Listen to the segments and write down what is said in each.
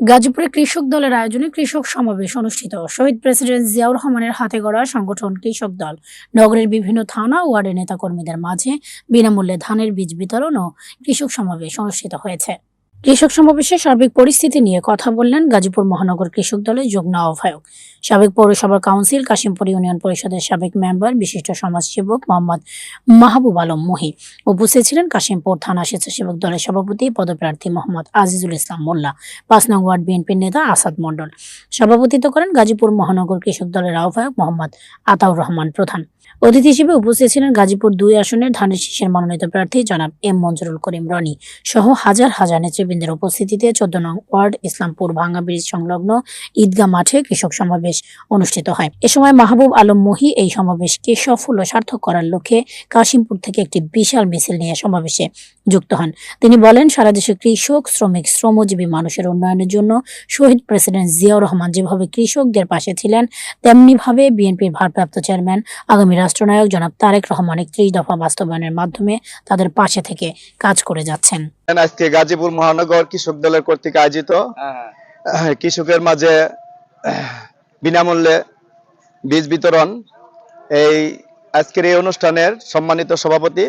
গাজীপুরে কৃষক দলের আয়োজনে কৃষক সমাবেশ অনুষ্ঠিত। শহীদ প্রেসিডেন্ট জিয়াউর রহমানের হাতে গড়া সংগঠন কৃষক দল। নগরের বিভিন্ন থানা ওয়ার্ডের নেতাকর্মীদের মাঝে বিনামূল্যে ধানের বীজ বিতরণ ও কৃষক সমাবেশ অনুষ্ঠিত হয়েছে। কৃষক সমাবেশে সার্বিক পরিস্থিতি নিয়ে কথা বললেন গাজীপুর মহানগর কৃষক দলের যুগ্ম আহ্বায়ক। সাবেক পৌরসভার কাউন্সিল, কাশিমপুর ইউনিয়ন পরিষদের সাবেক মেম্বার, বিশিষ্ট সমাজসেবক মোহাম্মদ মাহবুব আলম মহি। উপস্থিত ছিলেন কাশিমপুর থানা স্বেচ্ছাসেবক দলের সভাপতি, পদপ্রার্থী মোহাম্মদ আজিজুল ইসলাম মোল্লা, পাঁচ নং ওয়ার্ড বিএনপির নেতা আসাদ মণ্ডল। সভাপতিত্ব করেন গাজীপুর মহানগর কৃষক দলের আহ্বায়ক মোহাম্মদ আতাউর রহমান প্রধান। অতিথি হিসেবে উপস্থিত ছিলেন গাজীপুর দুই আসনের ধানের শীষের মনোনীত প্রার্থী জনাব এম মঞ্জুরুল করিম রনি সহ হাজার হাজার নেতৃবৃন্দের উপস্থিতিতে চোদ্দ নং ওয়ার্ড ইসলামপুর ভাঙ্গা ব্রিজ সংলগ্ন ঈদগাহ মাঠে কৃষক সমাবেশ অনুষ্ঠিত হয়। এ সময় মাহবুব আলম মহি এই সমাবেশকে সফল ও সার্থক করার লক্ষ্যে কাশিমপুর থেকে একটি বিশাল মিছিল নিয়ে সমাবেশে যুক্ত হন। তিনি বলেন, সারা দেশে কৃষক, শ্রমিক, শ্রমজীবী মানুষের উন্নয়নের জন্য শহীদ প্রেসিডেন্ট জিয়াউর রহমান যেভাবে কৃষকদের পাশে ছিলেন, তেমনিভাবে বিএনপির ভারপ্রাপ্ত চেয়ারম্যান আগামী রাষ্ট্রনায়ক জনাব তারেক রহমান একত্রিশ দফা বাস্তবায়নের মাধ্যমে তাদের পাশে থেকে কাজ করে যাচ্ছেন। আজকে গাজীপুর মহানগর কৃষক দলের কর্তৃক আয়োজিত কৃষকের মাঝে বিনামূল্যে বীজ বিতরণ। এই আজকের এই অনুষ্ঠানের সম্মানিত সভাপতি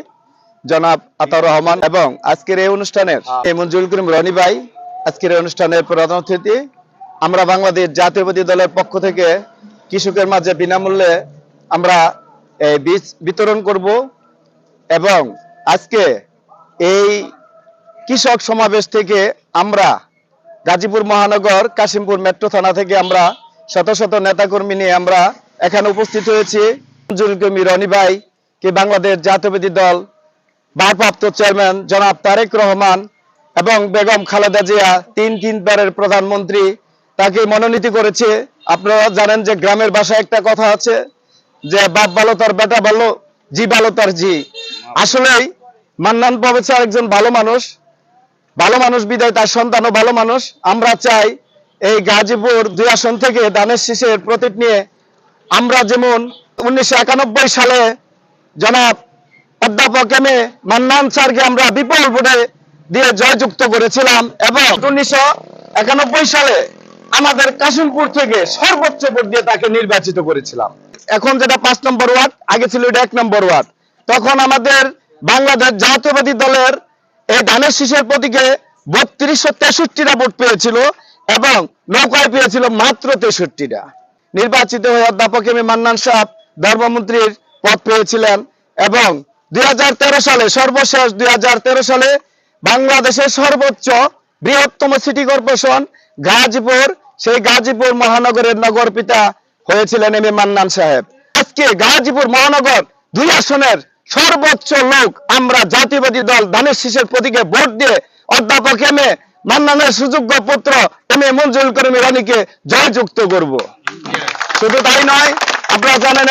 জনাব আতা রহমান এবং আজকের এই অনুষ্ঠানের এই মঞ্জুর করিম রনি ভাই আজকের এই অনুষ্ঠানের প্রধান অতিথি। আমরা বাংলাদেশ জাতীয়বাদী দলের পক্ষ থেকে কৃষকের মাঝে বিনামূল্যে আমরা বীজ বিতরণ করব এবং আজকে এই কৃষক সমাবেশ থেকে আমরা গাজীপুর মহানগর কাশিমপুর মেট্রো থানা থেকে আমরা শত শত নেতাকর্মী নিয়ে আমরা এখানে উপস্থিত হয়েছি। কর্মী রনি ভাই, কি বাংলাদেশ জাতীয়বাদী দল, ভারপ্রাপ্ত চেয়ারম্যান জনাব তারেক রহমান এবং বেগম খালেদা জিয়া, তিন তিনবারের প্রধানমন্ত্রী, তাকে মনোনীত করেছে। আপনারা জানেন যে গ্রামের ভাষায় একটা কথা আছে যে বাপ ভালো তার বেটা ভালো জি ভালো তার জি। আসলেই মান্নান প্রফেসর একজন ভালো মানুষ ভালো মানুষ বিদায় তার সন্তানও ভালো মানুষ। আমরা চাই এই গাজীপুর দুই আসন থেকে দানের শীষের প্রতীক নিয়ে আমরা যেমন উনিশশো একানব্বই সালে জনাব অধ্যাপক এম এ মান্নান স্যারকে আমরা বিপুল ভোটে দিয়ে জয়যুক্ত করেছিলাম এবং উনিশশো একানব্বই সালে আমাদের কাশিমপুর থেকে সর্বোচ্চ ভোট দিয়ে তাকে নির্বাচিত করেছিলাম। এখন যেটা পাঁচ নম্বর ওয়ার্ড, আগে ছিল এটা এক নম্বর ওয়ার্ড। তখন আমাদের বাংলাদেশ জাতীয়বাদী দলের এই ধানের শীষের প্রতীকে বত্রিশশো তেষট্টিটা ভোট পেয়েছিল এবং নৌকায় পেয়েছিল মাত্র তেষট্টিটা। নির্বাচিত হয়ে অধ্যাপক এম মান্নান সাহেব ধর্মমন্ত্রীর পদ পেয়েছিলেন এবং দুই হাজার তেরো সালে, সর্বশেষ দুই হাজার তেরো সালে বাংলাদেশের সর্বোচ্চ বৃহত্তম সিটি কর্পোরেশন গাজীপুর। সেই গাজীপুর মহানগরের নগর পিতা হয়েছিলেন এম এ মান্নান সাহেব। আজকে গাজীপুর মহানগর দুই আসনের সর্বোচ্চ লোক আমরা জাতিবাদী দল ধানের শীষের প্রতীকে ভোট দিয়ে অধ্যাপক এম এ মান্নানের সুযোগ্য পুত্র এম এ মঞ্জুর করিম রানীকে জয়যুক্ত করব। শুধু তাই নয়, আপনারা জানেন